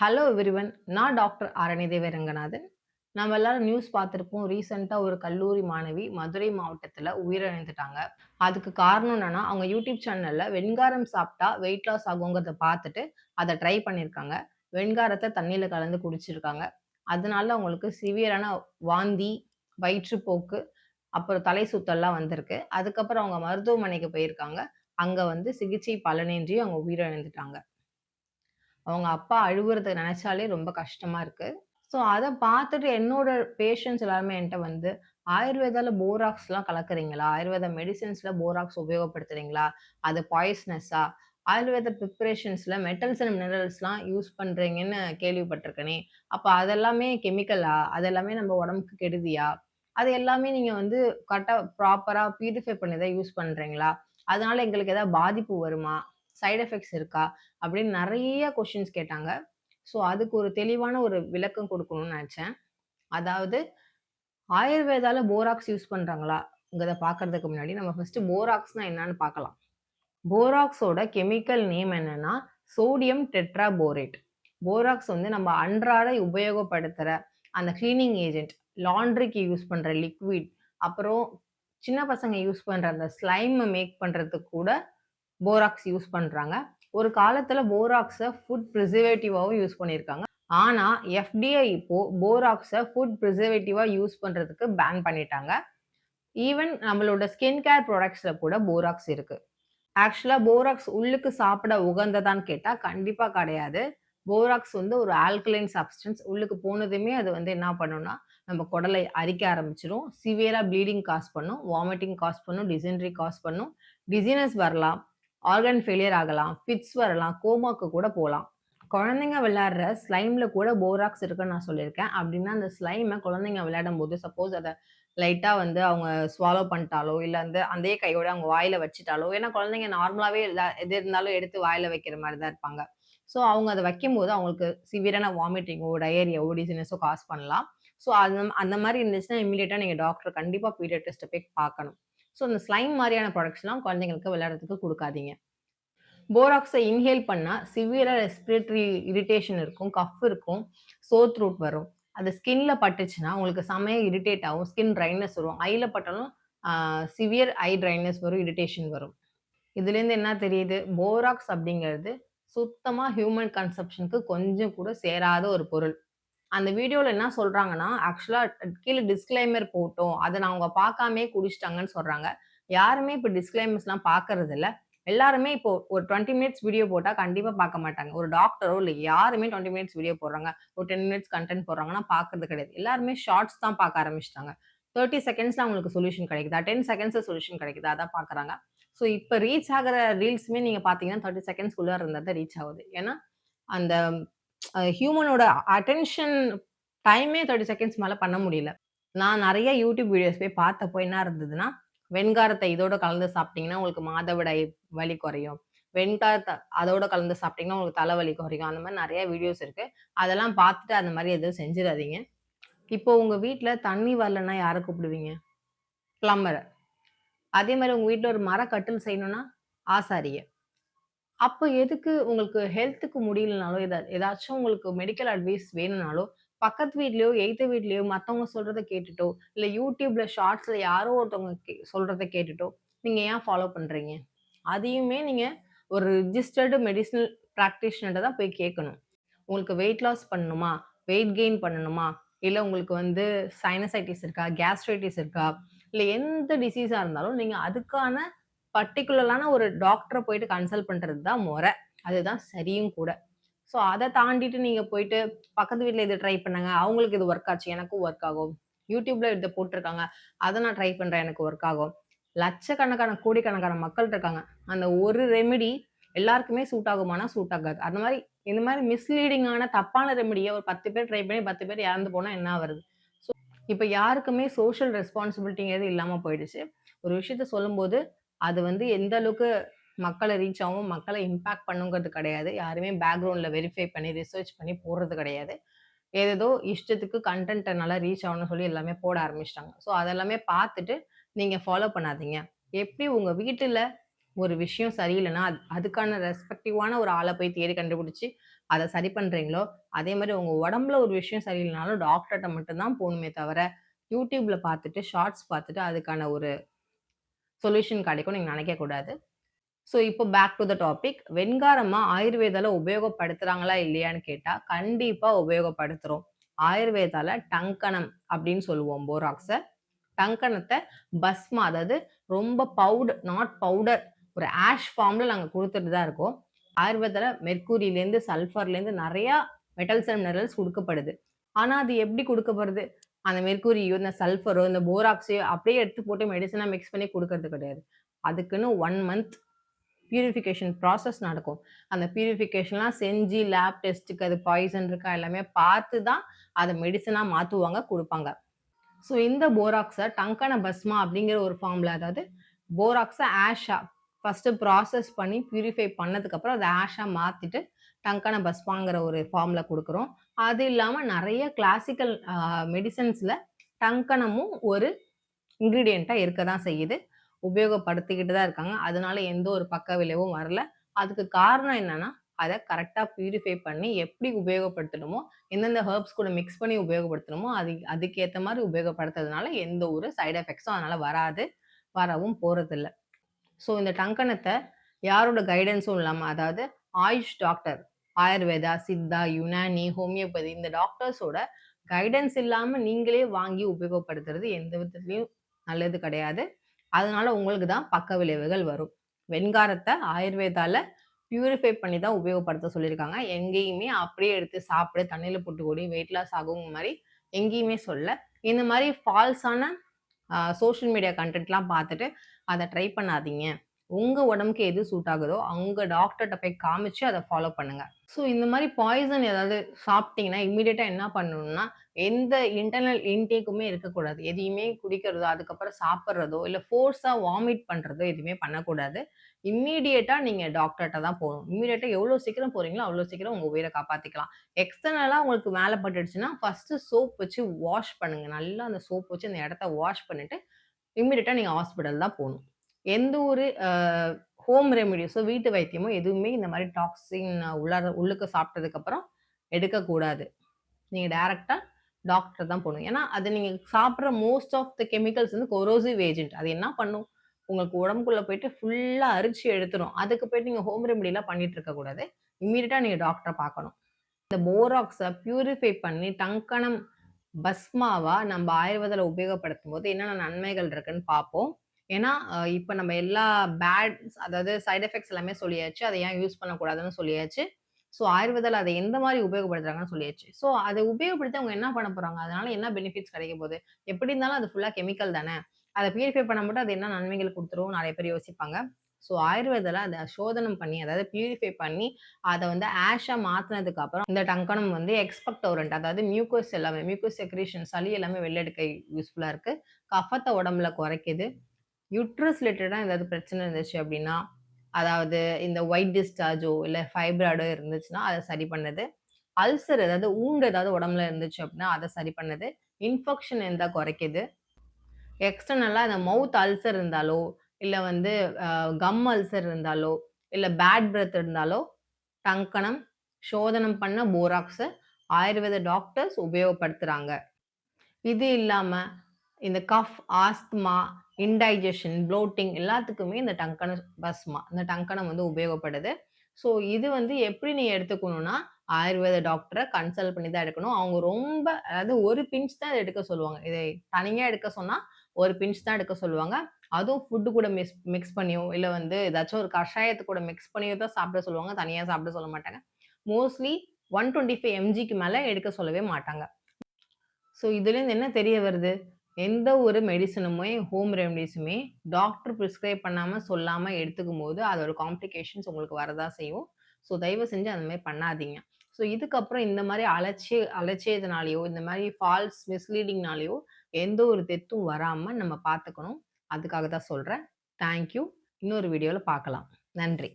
Hello everyone. நான் doctor Aranidevi Ranganathan. நம்ம எல்லாரும் நியூஸ் பார்த்துருப்போம் ரீசெண்டாக ஒரு கல்லூரி மாணவி மதுரை மாவட்டத்தில் உயிரிழந்துட்டாங்க. அதுக்கு காரணம் என்னன்னா, அவங்க யூடியூப் சேனலில் வெண்காரம் சாப்பிட்டா வெயிட் லாஸ் ஆகுங்கிறத பார்த்துட்டு, அதை ட்ரை பண்ணியிருக்காங்க. வெண்காரத்தை தண்ணியில் கலந்து குடிச்சிருக்காங்க. அதனால அவங்களுக்கு சிவியரான வாந்தி, வயிற்றுப்போக்கு, அப்புறம் தலை சுத்தல்லாம் வந்திருக்கு. அதுக்கப்புறம் அவங்க மருத்துவமனைக்கு போயிருக்காங்க. அங்கே வந்து சிகிச்சை பலனின்றி அவங்க உயிரிழந்துட்டாங்க. அவங்க அப்பா அழுகுறத நினைச்சாலே ரொம்ப கஷ்டமா இருக்கு. ஸோ அதை பார்த்துட்டு என்னோட பேஷண்ட்ஸ் எல்லாருமே என்கிட்ட வந்து, "ஆயுர்வேதால போராக்ஸ்லாம் கலக்குறீங்களா? ஆயுர்வேதா மெடிசின்ஸ்ல போராக்ஸ் உபயோகப்படுத்துறீங்களா? அது பாய்சனஸா? ஆயுர்வேத பிரிப்பரேஷன்ஸ்ல மெட்டல்ஸ் அண்ட் மினரல்ஸ்லாம் யூஸ் பண்றீங்கன்னு கேள்விப்பட்டிருக்கேனே அப்போ அதெல்லாமே கெமிக்கலா? அதெல்லாமே நம்ம உடம்புக்கு கெடுதியா? அது எல்லாமே நீங்க வந்து கரெக்டாக ப்ராப்பரா பியூரிஃபை பண்ணி தான் யூஸ் பண்றீங்களா? அதனால எங்களுக்கு ஏதாவது பாதிப்பு வருமா? சைடு எஃபெக்ட்ஸ் இருக்கா? அப்படின்னு நிறைய கொஷின்ஸ் கேட்டாங்க. ஸோ அதுக்கு ஒரு தெளிவான ஒரு விளக்கம் கொடுக்கணும்னு நினச்சேன் அதாவது ஆயுர்வேதால போராக்ஸ் யூஸ் பண்ணுறாங்களாங்கிறத பார்க்கறதுக்கு முன்னாடி, நம்ம ஃபஸ்ட்டு போராக்ஸ்னா என்னன்னு பார்க்கலாம். போராக்ஸோட கெமிக்கல் நேம் என்னன்னா, சோடியம் டெட்ராபோரேட். போராக்ஸ் வந்து நம்ம அன்றாட உபயோகப்படுத்துகிற அந்த கிளீனிங் ஏஜென்ட், லாண்ட்ரிக்கு யூஸ் பண்ணுற லிக்விட், அப்புறம் சின்ன பசங்க யூஸ் பண்ணுற அந்த ஸ்லைமை மேக் பண்ணுறதுக்கு கூட போராக்ஸ் யூஸ் பண்ணுறாங்க ஒரு காலத்தில் போராக்ஸை ஃபுட் ப்ரிசர்வேட்டிவாகவும் யூஸ் பண்ணியிருக்காங்க. ஆனால் எஃப்டிஐ இப்போது போராக்ஸை ஃபுட் ப்ரிசர்வேட்டிவாக யூஸ் பண்ணுறதுக்கு பேன் பண்ணிட்டாங்க. ஈவன் நம்மளோட ஸ்கின் கேர் ப்ராடக்ட்ஸில் கூட போராக்ஸ் இருக்குது ஆக்சுவலாக போராக்ஸ் உள்ளுக்கு சாப்பிட உகந்ததான்னு கேட்டால் கண்டிப்பாக கிடையாது. போராக்ஸ் வந்து ஒரு ஆல்கலைன் சப்ஸ்டன்ஸ். உள்ளுக்கு போனதுமே அது வந்து என்ன பண்ணும்னா, நம்ம குடலை அரிக்க ஆரம்பிச்சிடும் சிவியராக ப்ளீடிங் காஸ் பண்ணும். வாமிட்டிங் காஸ் பண்ணும். டிசென்ட்ரி காஸ் பண்ணும். டிசீனஸ் வரலாம். ஆர்கன் ஃபெயிலியர் ஆகலாம். ஃபிட்ஸ் வரலாம். கோமாக்கு கூட போகலாம் குழந்தைங்க விளையாடுற ஸ்லைம்ல கூட போராக்ஸ் இருக்குன்னு நான் சொல்லியிருக்கேன். அப்படின்னா அந்த ஸ்லைமை குழந்தைங்க விளையாடும் போது சப்போஸ் அதை லைட்டாக வந்து அவங்க ஸ்வாலோ பண்ணிட்டாலோ, இல்லை வந்து அதே கையோட அவங்க வாயில வச்சுட்டாலோ ஏன்னா குழந்தைங்க நார்மலாகவே எது இருந்தாலும் எடுத்து வாயில வைக்கிற மாதிரி தான் இருப்பாங்க. ஸோ அவங்க அத வைக்கும்போது அவங்களுக்கு சிவியரான வாமிட்டிங்கோ, டயரியாவோ, டிசினஸோ காஸ் பண்ணலாம். ஸோ அந்த அந்த மாதிரி இருந்துச்சுன்னா இம்மீடியட்டா நீங்கள் டாக்டர் பீரியட் டெஸ்ட்டை போய் பார்க்கணும். ஸோ இந்த ஸ்லைம் மாதிரியான ப்ராடக்ட்ஸ்லாம் குழந்தைங்களுக்கு விளையாடுறதுக்கு கொடுக்காதீங்க போராக்ஸை இன்ஹேல் பண்ணால் சிவியராக ரெஸ்பிரேட்டரி இரிட்டேஷன் இருக்கும். கஃப் இருக்கும். சோர் த்ரோட் வரும். அது ஸ்கின்ல பட்டுச்சுன்னா, உங்களுக்கு செமையாக இரிட்டேட் ஆகும். ஸ்கின் ட்ரைனஸ் வரும். ஐயில் பட்டாலும் சிவியர் ஐ ட்ரைனஸ் வரும். இரிட்டேஷன் வரும். இதுலேருந்து என்ன தெரியுது? போராக்ஸ் அப்படிங்கிறது சுத்தமாக ஹியூமன் கன்செப்ஷனுக்கு கொஞ்சம் கூட சேராத ஒரு பொருள். அந்த வீடியோல என்ன சொல்றாங்கன்னா, ஆக்சுவலா கீழே டிஸ்க்ளைமர் போட்டோம். அதை நான் அவங்க பார்க்காமே குடிச்சிட்டாங்கன்னு சொல்றாங்க. யாருமே இப்போ டிஸ்க்ளைமர்ஸ்லாம் பார்க்கறதில்ல. எல்லாருமே இப்போ ஒரு 20 மினிட்ஸ் வீடியோ போட்டால் கண்டிப்பாக பார்க்க மாட்டாங்க. ஒரு டாக்டரோ இல்லை யாருமே 20 மினிட்ஸ் வீடியோ போடுறாங்க. ஒரு 10 மினிட்ஸ் கண்டென்ட் போடுறாங்கன்னா பார்க்கறது கிடையாது. எல்லாருமே ஷார்ட்ஸ் தான் பார்க்க ஆரம்பிச்சிட்டாங்க தேர்ட்டி செகண்ட்ஸில் அவங்களுக்கு சொல்யூஷன் கிடைக்குதா? டென் செகண்ட்ஸில் சொல்யூஷன் கிடைக்குதா? அதான் பார்க்குறாங்க. ஸோ இப்போ ரீச் ஆகிற ரீல்ஸுமே நீங்கள் பார்த்தீங்கன்னா தேர்ட்டி செகண்ட்ஸ்குள்ளே இருந்தால் தான் ரீச் ஆகுது. ஏன்னா, அந்த ஹியூமனோட அட்டென்ஷன் டைமே 30 செகண்ட்ஸ் மேலே பண்ண முடியல. நான் நிறைய யூடியூப் வீடியோஸ் போய் பார்த்தப்போ என்ன இருந்ததுன்னா, வெண்காரத்தை இதோட கலந்து சாப்பிட்டீங்கன்னா, உங்களுக்கு மாதவிடாய் வலி குறையும். வெண்காரத்தை அதோட கலந்து சாப்பிட்டீங்கன்னா, உங்களுக்கு தலைவலி குறையும். அந்த மாதிரி நிறைய வீடியோஸ் இருக்குது அதெல்லாம் பார்த்துட்டு அந்த மாதிரி எதுவும் செஞ்சிடாதீங்க இப்போ உங்கள் வீட்டில் தண்ணி வரலன்னா யாரை கூப்பிடுவீங்க? பிளம்பரை அதே மாதிரி உங்கள் வீட்டில் ஒரு மரக்கட்டில் செய்யணும்னா, ஆசாரியை அப்ப எதுக்கு உங்களுக்கு ஹெல்த்துக்கு முடியலனாலோ, எதா ஏதாச்சும் உங்களுக்கு மெடிக்கல் அட்வைஸ் வேணும்னாலோ, பக்கத்து வீட்லயோ, எய்த்த வீட்லயோ மத்தவங்க சொல்றத கேட்டுட்டோ, இல்ல YouTubeல ஷார்ட்ஸ்ல யாரோ ஒருத்தவங்க கே சொல்றத கேட்டுட்டோ, நீங்க ஏன் ஃபாலோ பண்றீங்க? அதையுமே நீங்க ஒரு ரிஜிஸ்டர்டு மெடிசினல் பிராக்டிஷனர்ட்ட தான் போய் கேட்கணும். உங்களுக்கு வெயிட் லாஸ் பண்ணணுமா? வெயிட் கெயின் பண்ணணுமா? இல்ல உங்களுக்கு வந்து சைனசைட்டிஸ் இருக்கா? கேஸ்ட்ரைட்டிஸ் இருக்கா? இல்ல எந்த டிசீஸா இருந்தாலும் நீங்க அதுக்கான பர்ட்டிகுலரான ஒரு டாக்டரை போயிட்டு கன்சல்ட் பண்ணுறது தான் முறை அதுதான் சரியும் கூட. ஸோ அதை தாண்டிட்டு நீங்கள் போயிட்டு பக்கத்து வீட்டில் இது ட்ரை பண்ணுங்க அவங்களுக்கு இது ஒர்க் ஆச்சு. எனக்கும் ஒர்க் ஆகும். யூடியூப்ல இதை போட்டிருக்காங்க அதை நான் ட்ரை பண்ணுறேன் எனக்கு ஒர்க் ஆகும். லட்சக்கணக்கான, கோடிக்கணக்கான மக்கள் இருக்காங்க. அந்த ஒரு ரெமெடி எல்லாருக்குமே சூட் ஆகுமானா, சூட் ஆகாது. அந்த மாதிரி இந்த மாதிரி மிஸ்லீடிங்கான தப்பான ரெமெடியை ஒரு 10 பேர் ட்ரை பண்ணி 10 பேர் இறந்து போனால் என்ன வருது ஸோ இப்போ யாருக்குமே சோஷியல் ரெஸ்பான்சிபிலிட்டிங்கிறது இல்லாமல் போயிடுச்சு. ஒரு விஷயத்த சொல்லும்போது, அது வந்து எந்த அளவுக்கு மக்களை ரீச் ஆகும், மக்களை இம்பாக்ட் பண்ணுங்கிறது கிடையாது. யாருமே பேக்ரவுண்டில் வெரிஃபை பண்ணி, ரிசர்ச் பண்ணி போடுறது கிடையாது. ஏதேதோ இஷ்டத்துக்கு கண்டென்ட்டை நல்லா ரீச் ஆகணும்னு சொல்லி எல்லாமே போட ஆரம்பிச்சுட்டாங்க. ஸோ அதெல்லாமே பார்த்துட்டு நீங்கள் ஃபாலோ பண்ணாதீங்க. எப்படி உங்கள் வீட்டில் ஒரு விஷயம் சரியில்லைன்னா, அது அதுக்கான ரெஸ்பெக்டிவான ஒரு ஆளை போய் தேடி கண்டுபிடிச்சி அதை சரி பண்ணுறீங்களோ அதே மாதிரி உங்கள் உடம்புல ஒரு விஷயம் சரியில்லைனாலும் டாக்டர்கிட்ட மட்டும்தான் போகணுமே தவிர, யூடியூப்பில் பார்த்துட்டு, ஷார்ட்ஸ் பார்த்துட்டு அதுக்கான ஒரு சொல்யூஷன் கிடைக்கும்னு நீங்கள் நினைக்கக்கூடாது. ஸோ இப்போ பேக் டு த டாபிக். வெண்காரமாக ஆயுர்வேதாவில் உபயோகப்படுத்துகிறாங்களா இல்லையான்னு கேட்டால் கண்டிப்பாக உபயோகப்படுத்துகிறோம் ஆயுர்வேதாவில் டங்கனம் அப்படின்னு சொல்லுவோம் போராக்ஸை டங்கணத்தை பஸ்மா அதாவது ரொம்ப பவுடர் நாட் பவுடர் ஒரு ஆஷ் ஃபார்மில் நாங்கள் கொடுத்துட்டு தான் இருக்கோம். ஆயுர்வேதால மெர்க்கூரியிலேருந்து சல்ஃபர்லேருந்து நிறையா மெட்டல்ஸ் அண்ட் மினரல்ஸ் கொடுக்கப்படுது ஆனால் அது எப்படி கொடுக்கப்படுது அந்த மெர்க்குரியோ, இந்த சல்ஃபரோ, இந்த போராக்ஸையோ அப்படியே எடுத்து போட்டு மெடிசனாக மிக்ஸ் பண்ணி கொடுக்கறது கிடையாது. அதுக்குன்னு ஒன் மந்த் பியூரிஃபிகேஷன் ப்ராசஸ் நடக்கும். அந்த பியூரிஃபிகேஷன்லாம் செஞ்சு லேப் டெஸ்ட்டுக்கு அது பாய்சன் இருக்கா எல்லாமே பார்த்து தான் அதை மெடிசனாக மாற்றுவாங்க கொடுப்பாங்க ஸோ இந்த போராக்ஸை டங்கன பஸ்மா அப்படிங்கிற ஒரு ஃபார்மில் அதாவது போராக்ஸை ஆஷா ஃபஸ்ட்டு ப்ராசஸ் பண்ணி பியூரிஃபை பண்ணதுக்கப்புறம் அதை ஆஷாக மாற்றிட்டு டங்கன பஸ்மாங்கிற ஒரு ஃபார்மில் கொடுக்குறோம் அது இல்லாமல் நிறைய கிளாசிக்கல் மெடிசன்ஸில் டங்கனமும் ஒரு இன்க்ரீடியண்ட்டாக இருக்க தான் செய்யுது. உபயோகப்படுத்திக்கிட்டு தான் இருக்காங்க. அதனால எந்த ஒரு பக்க விளைவும் வரல. அதுக்கு காரணம் என்னன்னா, அதை கரெக்டாக பியூரிஃபை பண்ணி எப்படி உபயோகப்படுத்தணுமோ, எந்தெந்த ஹெர்ப்ஸ் கூட மிக்ஸ் பண்ணி உபயோகப்படுத்தணுமோ, அது அதுக்கேற்ற மாதிரி உபயோகப்படுத்துறதுனால எந்த ஒரு சைடு எஃபெக்ட்ஸும் அதனால் வராது. வரவும் போகிறதில்ல ஸோ இந்த டங்கனத்தை யாரோட கைடன்ஸும் இல்லாமல் அதாவது ஆயுஷ் டாக்டர், ஆயுர்வேதா, சித்தா, யுனானி, ஹோமியோபதி இந்த டாக்டர்ஸோட கைடன்ஸ் இல்லாம நீங்களே வாங்கி உபயோகப்படுத்துறது எந்த விதத்துலயும் நல்லது கிடையாது. அதனால உங்களுக்கு தான் பக்க விளைவுகள் வரும். வெண்காரத்தை ஆயுர்வேதால பியூரிஃபை பண்ணி தான் உபயோகப்படுத்த சொல்லியிருக்காங்க. எங்கேயுமே அப்படியே எடுத்து சாப்பிடு, தண்ணியில் போட்டு கூடி வெயிட் லாஸ் ஆகும் மாதிரி எங்கேயுமே சொல்ல இந்த மாதிரி ஃபால்ஸான சோஷியல் மீடியா கன்டென்ட்லாம் பார்த்துட்டு அதை ட்ரை பண்ணாதீங்க. உங்கள் உடம்புக்கு எது சூட் ஆகுதோ, அங்கே டாக்டர்கிட்ட போய் காமிச்சு அதை ஃபாலோ பண்ணுங்கள் ஸோ இந்த மாதிரி பாய்சன் ஏதாவது சாப்பிட்டீங்கன்னா, இம்மீடியட்டா என்ன பண்ணணும்னா, எந்த இன்டர்னல் இன்டேக்குமே இருக்கக்கூடாது. எதையுமே குடிக்கிறதோ, அதுக்கப்புறம் சாப்பிட்றதோ இல்லை ஃபோர்ஸாக வாமிட் பண்ணுறதோ எதுவுமே பண்ணக்கூடாது. இம்மீடியட்டாக நீங்கள் டாக்டர்கிட்ட தான் போகணும். இம்மீடியட்டா எவ்வளோ சீக்கிரம் போகிறீங்களோ அவ்வளோ சீக்கிரம் உங்கள் உயிரை காப்பாற்றிக்கலாம் எக்ஸ்டர்னலாக உங்களுக்கு மேலே பட்டுடுச்சுன்னா, ஃபர்ஸ்ட்டு சோப் வச்சு வாஷ் பண்ணுங்கள் நல்லா அந்த சோப் வச்சு அந்த இடத்த வாஷ் பண்ணிவிட்டு இம்மீடியட்டா நீங்கள் ஹாஸ்பிட்டல் தான் போகணும். எந்த ஒரு ஹோம் ரெமிடிஸோ, வீட்டு வைத்தியமோ எதுவுமே இந்த மாதிரி டாக்ஸின் உள்ளார உள்ளுக்கு சாப்பிட்டதுக்கப்புறம் எடுக்கக்கூடாது. நீங்கள் டைரெக்டாக டாக்டர் தான் போகணும் ஏன்னா, அது நீங்கள் சாப்பிட்ற மோஸ்ட் ஆஃப் த கெமிக்கல்ஸ் வந்து கொரோசிவ் ஏஜென்ட். அது என்ன பண்ணும்? உங்களுக்கு உடம்புக்குள்ளே போயிட்டு ஃபுல்லாக அரிச்சு எடுத்துரும். அதுக்கு போயிட்டு நீங்கள் ஹோம் ரெமிடிலாம் பண்ணிட்டு இருக்கக்கூடாது. இம்மீடியட்டா நீங்கள் டாக்டரை பார்க்கணும். இந்த போராக்ஸை பியூரிஃபை பண்ணி டங்கனம் பஸ்மாவா நம்ம ஆயுர்வேதலை உபயோகப்படுத்தும் போது என்னென்ன நன்மைகள் இருக்குன்னு பார்ப்போம். ஏன்னா, இப்போ நம்ம எல்லா பேட் அதாவது சைட் எஃபெக்ட்ஸ் எல்லாமே சொல்லியாச்சு. அதை ஏன் யூஸ் பண்ணக்கூடாதுன்னு சொல்லியாச்சு. ஸோ ஆயுர்வேதால அதை எந்த மாதிரி உபயோகப்படுத்துறாங்கன்னு சொல்லியாச்சு. ஸோ அதை உபயோகப்படுத்தி அவங்க என்ன பண்ண போறாங்க? அதனால என்ன பெனிஃபிட்ஸ் கிடைக்க போகுது? எப்படி இருந்தாலும் அது ஃபுல்லாக கெமிக்கல் தானே! அதை பியூரிஃபை பண்ண மட்டும் அது என்ன நன்மைகள் குடுத்துரும்? நிறைய பேர் யோசிப்பாங்க. ஸோ ஆயுர்வேதால அதை சோதனம் பண்ணி, அதாவது பியூரிஃபை பண்ணி, அதை வந்து ஆஷாக மாற்றினதுக்கு அப்புறம் இந்த டங்கனம் வந்து எக்ஸ்பெக்டோரண்ட் அதாவது மியூக்கஸ் எல்லாமே மியூக்கஸ் செக்ரேஷன் சளி எல்லாமே வெளியெடுக்க யூஸ்ஃபுல்லாக இருக்குது கஃபத்தை உடம்புல குறைக்குது. யூட்ரஸ் ரிலேட்டடாக ஏதாவது பிரச்சனை இருந்துச்சு அப்படின்னா, அதாவது இந்த ஒயிட் டிஸ்சார்ஜோ, இல்லை ஃபைப்ராய்டோ இருந்துச்சுன்னா, அதை சரி பண்ணுது. அல்சர் ஏதாவது ஊண்டு ஏதாவது உடம்புல இருந்துச்சு அப்படின்னா, அதை சரி பண்ணுது. இன்ஃபெக்ஷன் இருந்தால் குறைக்குது. எக்ஸ்டர்னலாக இந்த மவுத் அல்சர் இருந்தாலோ, இல்லை வந்து கம் அல்சர் இருந்தாலோ, இல்லை பேட் பிரெத் இருந்தாலோ, டங்கனம், சோதனம் பண்ண போராக்ஸை ஆயுர்வேத டாக்டர்ஸ் உபயோகப்படுத்துகிறாங்க இது இல்லாமல் இந்த கஃப், ஆஸ்துமா, இன்டைஜஷன், ப்ளோட்டிங் எல்லாத்துக்குமே இந்த டங்கன பஸ்மா இந்த டங்கனம் வந்து உபயோகப்படுது. ஸோ இது வந்து எப்படி நீ எடுத்துக்கணும்னா, ஆயுர்வேத டாக்டரை கன்சல்ட் பண்ணி தான் எடுக்கணும். அவங்க ரொம்ப அதாவது ஒரு பிஞ்ச் தான் எடுக்க சொல்லுவாங்க. இதை தனியாக எடுக்க சொன்னால் ஒரு பிஞ்ச் தான் எடுக்க சொல்லுவாங்க. அதுவும் ஃபுட்டு கூட மிஸ் மிக்ஸ் பண்ணியோ, இல்லை வந்து ஏதாச்சும் ஒரு கஷாயத்து கூட மிக்ஸ் பண்ணியோ தான் சாப்பிட சொல்லுவாங்க. தனியாக சாப்பிட சொல்ல மாட்டாங்க. மோஸ்ட்லி 125 எம்ஜிக்கு மேலே எடுக்க சொல்லவே மாட்டாங்க. ஸோ இதுலேருந்து என்ன தெரிய வருது? எந்த ஒரு மெடிசனுமே ஹோம் ரெமடிஸுமே டாக்டர் ப்ரிஸ்கிரைப் பண்ணாமல் சொல்லாமல் எடுத்துக்கும் எடுத்துக்கும்போது, அதோட காம்ப்ளிகேஷன்ஸ் உங்களுக்கு வரதா செய்யும். ஸோ தயவு செஞ்சு அந்த மாதிரி பண்ணாதீங்க. ஸோ இதுக்கப்புறம் இந்த மாதிரி அலட்சிய அலட்சியத்தினாலயோ, இந்த மாதிரி ஃபால்ஸ் மிஸ்லீடிங்னாலேயோ எந்த ஒரு தெத்தும் வராமல் நம்ம பார்த்துக்கணும். அதுக்காக தான் சொல்கிறேன் தேங்க் யூ. இன்னொரு வீடியோவில் பார்க்கலாம். நன்றி.